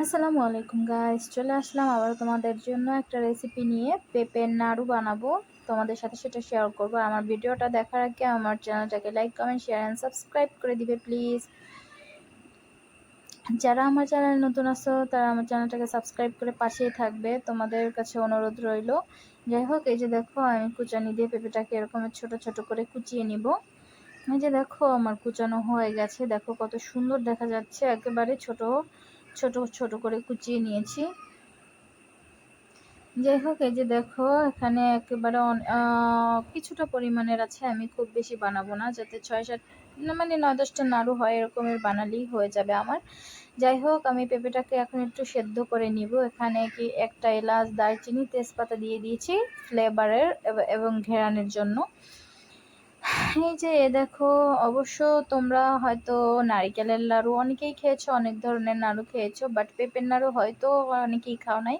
আসসালামু আলাইকুম গাইস চলে আসলাম আবার তোমাদের জন্য একটা রেসিপি নিয়ে। পেঁপের নাড়ু বানাবো। তোমাদের সাথে সেটা শেয়ার করব। আমার ভিডিওটা দেখার আগে আমার চ্যানেলটাকে like comment share and subscribe করে দিবে প্লিজ যারা আমার চ্যানেল নতুন আসো তারা আমার চ্যানেলটাকে সাবস্ক্রাইব করে পাশেই থাকবে। তোমাদের কাছে অনুরোধ রইল। যাই হোক, এই যে দেখো, আমি কুচানি দিয়ে পেঁপেটাকে এরকম ছোট ছোট করে কুচিয়ে নিব। এই যে দেখো, আমার কুচানো হয়ে গেছে। দেখো কত সুন্দর দেখা যাচ্ছে। একেবারে ছোট ছোট ছোট করে কুচিয়ে নিয়েছি। যাই হোক, এই যে দেখো, এখানে একেবারে কিছুটা পরিমাণের আছে, আমি খুব বেশি বানাবো না, যাতে ছয় সাত মানে নয় দশটা নাড়ু হয়, এরকমের বানালেই হয়ে যাবে আমার। যাই হোক, আমি পেঁপেটাকে এখন একটু সেদ্ধ করে নিব। এখানে কি একটা এলাচ, দারচিনি, তেজপাতা দিয়ে দিয়েছি ফ্লেভারের এবং ঘেরানের জন্য। এই যে দেখো, অবশ্য তোমরা হয়তো নারিকেলের নাড়ু অনেকেই খেয়েছো, অনেক ধরনের নাড়ু খেয়েছো বাট পেঁপের নাড়ু হয়তো অনেকেই খাও নাই।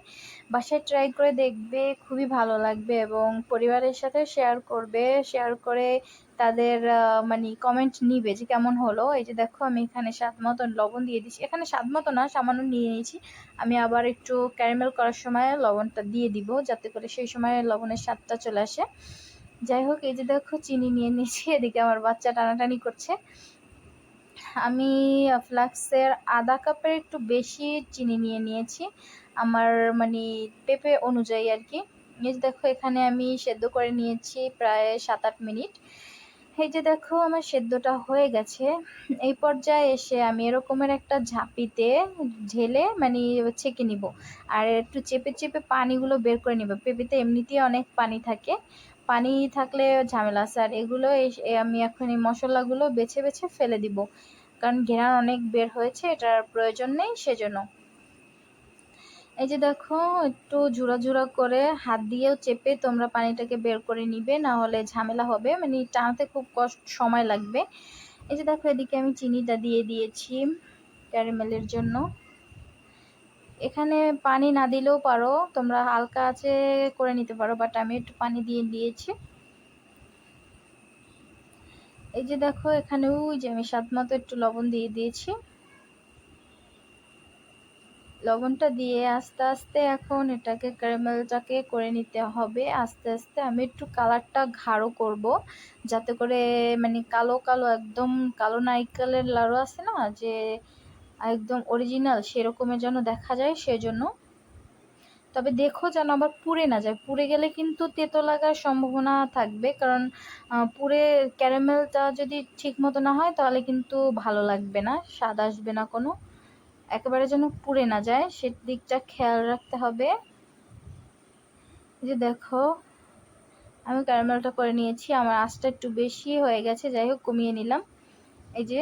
বাসায় ট্রাই করে দেখবে, খুবই ভালো লাগবে এবং পরিবারের সাথে শেয়ার করবে শেয়ার করে তাদের মানে কমেন্ট নিবে যে কেমন হলো। এই যে দেখো, আমি এখানে স্বাদ মতো লবণ দিয়ে দিচ্ছি এখানে স্বাদ মতো না, সামান্য নিয়ে নিয়েছি। আমি আবার একটু ক্যারামেল করার সময় লবণটা দিয়ে দিব, যাতে করে সেই সময় লবণের স্বাদটা চলে আসে। যাই হোক, এই যে দেখো চিনি নিয়ে নিয়েছি, এদিকে আমার বাচ্চা টানাটানি করছে। আমি ফ্লাক্সের আধা কাপের একটু বেশি চিনি নিয়ে নিয়েছি, আমার মানে পেঁপে অনুযায়ী আর কি। এই যে দেখো, এখানে আমি সেদ্ধ করে নিয়েছি প্রায় সাত আট মিনিট। এই যে দেখো, আমার সেদ্ধটা হয়ে গেছে। এই পর্যায়ে এসে আমি এরকমের একটা ঝাঁপিতে ঢেলে মানে ছেঁকে নিব। আর একটু চেপে চেপে পানিগুলো বের করে নিব। পেঁপেতে এমনিতেই অনেক পানি থাকে। পানি থাকলে ঝামেলা আছে আর এগুলো আমি এখন এই মশলাগুলো বেছে বেছে ফেলে দিব। কারণ ঘেরান অনেক বের হয়েছে, এটার প্রয়োজন নেই সেজন্য। এই যে দেখো, একটু ঝুরা ঝুরা করে হাত দিয়েও চেপে তোমরা পানিটাকে বের করে নিবে, না হলে ঝামেলা হবে। মানে টানতে খুব কষ্ট, সময় লাগবে। এই যে দেখো, এদিকে আমি চিনিটা দিয়ে দিয়েছি ক্যারামেলের জন্য। এখানে পানি না দিলেও পারো, তোমরা হালকা আছে করে নিতে পারো বাট আমি একটু পানি দিয়ে দিয়েছি। এই যে দেখো এখানে ওই যে আমি স্বাদ মতো একটু লবণ দিয়ে দিয়েছি। লবণটা দিয়ে আস্তে আস্তে এখন এটাকে ক্যারামেলটাকে করে নিতে হবে। আস্তে আস্তে আমি একটু কালারটা ঘাড়ো করব, যাতে করে মানে কালো কালো, একদম কালো নারিকেলের লাড়ু আছে না, যে একদম অরিজিনাল সেরকমের যেন দেখা যায়, সেজন্য। তবে দেখো যেন আবার পুড়ে না যায়। পুড়ে গেলে কিন্তু তেতো লাগার সম্ভাবনা থাকবে, কারণ পুড়ে ক্যারামেলটা যদি ঠিক মতো না হয়, তাহলে কিন্তু ভালো লাগবে না, স্বাদ আসবে না কোনো। একেবারে যেন পুড়ে না যায়, সে দিকটা খেয়াল রাখতে হবে। যে দেখো, আমি ক্যারামেলটা করে নিয়েছি, আমার আঁচটা একটু বেশি হয়ে গেছে, যাই হোক, কমিয়ে নিলাম। এই যে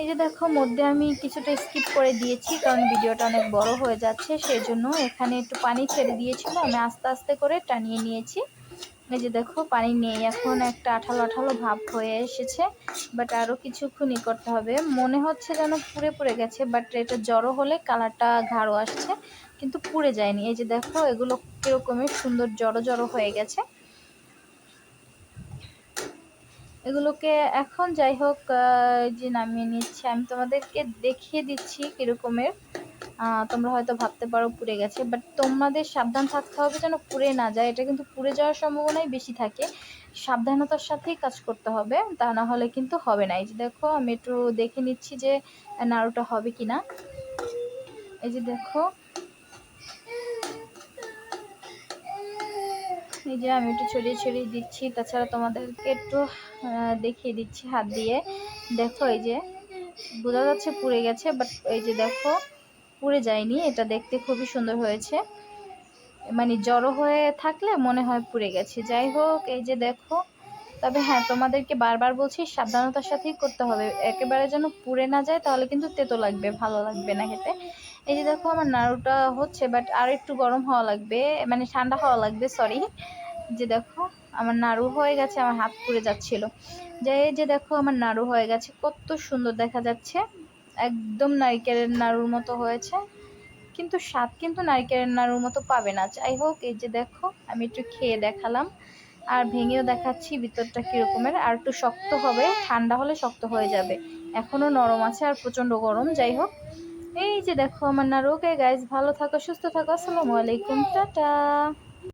এই যে দেখো, মধ্যে আমি কিছুটা স্কিপ করে দিয়েছি, কারণ ভিডিওটা অনেক বড় হয়ে যাচ্ছে সেই জন্য এখানে একটু পানি ছেড়ে দিয়েছিল, আমি আস্তে আস্তে করে টানিয়ে নিয়েছি। এই যে দেখো, পানি নেই এখন, একটা আঠালো আঠালো ভাব হয়ে এসেছে বাট আরও কিছুক্ষণই করতে হবে। মনে হচ্ছে যেন পুড়ে পুড়ে গেছে বাট এটা জড়ো হলে কালারটা ঘাড়ো আসছে, কিন্তু পুড়ে যায়নি। এই যে দেখো, এগুলো কীরকমের সুন্দর জড়ো জড়ো হয়ে গেছে। এগুলোকে এখন যাই হোক যে নামিয়ে নিচ্ছে, আমি তোমাদেরকে দেখিয়ে দিচ্ছি কীরকমের। তোমরা হয়তো ভাবতে পারো পুড়ে গেছে বাট তোমাদের সাবধান থাকতে হবে যেন পুড়ে না যায়। এটা কিন্তু পুড়ে যাওয়ার সম্ভাবনাই বেশি থাকে। সাবধানতার সাথেই কাজ করতে হবে, তা না হলে কিন্তু হবে না। এই যে দেখো, আমি একটু দেখে নিচ্ছি যে নাড়ুটা হবে কি না এই যে দেখো যে আমি একটু ছড়িয়ে ছড়িয়ে দিচ্ছি। তাছাড়া তোমাদেরকে একটু দেখিয়ে দিচ্ছি হাত দিয়ে। দেখো, এই যে, বোঝা যাচ্ছে পুড়ে গেছে বাট এই যে দেখো, পুড়ে যায়নি। এটা দেখতে খুবই সুন্দর হয়েছে। মানে জড়ো হয়ে থাকলে মনে হয় পুড়ে গেছে। যাই হোক, এই যে দেখো, তবে হ্যাঁ তোমাদেরকে বারবার বলছি, সাবধানতার সাথেই করতে হবে। একেবারে যেন পুড়ে না যায়, তাহলে কিন্তু তেতো লাগবে, ভালো লাগবে না খেতে। এই যে দেখো আমার নাড়ুটা হচ্ছে বাট আর একটু গরম হওয়া লাগবে মানে ঠান্ডা হওয়া লাগবে সরি যে দেখো, আমার নাড়ু হয়ে গেছে, আমার হাত পুড়ে যাচ্ছিল। যে এই যে দেখো, আমার নাড়ু হয়ে গেছে, কত সুন্দর দেখা যাচ্ছে। একদম নারিকেলের নাড়ুর মতো হয়েছে, কিন্তু স্বাদ কিন্তু নারিকেলের নাড়ুর মতো পাবে না। যাই হোক, এই যে দেখো, আমি একটু খেয়ে দেখালাম, আর ভেঙেও দেখাচ্ছি ভিতরটা কীরকমের, আর একটু শক্ত হবে, ঠান্ডা হলে শক্ত হয়ে যাবে। এখনও নরম আছে আর প্রচণ্ড গরম, যাই হোক। এই যে দেখো আমার নারুকে গাইজ ভালো থাকো সুস্থ থাকো আসসালামু আলাইকুম টাটা।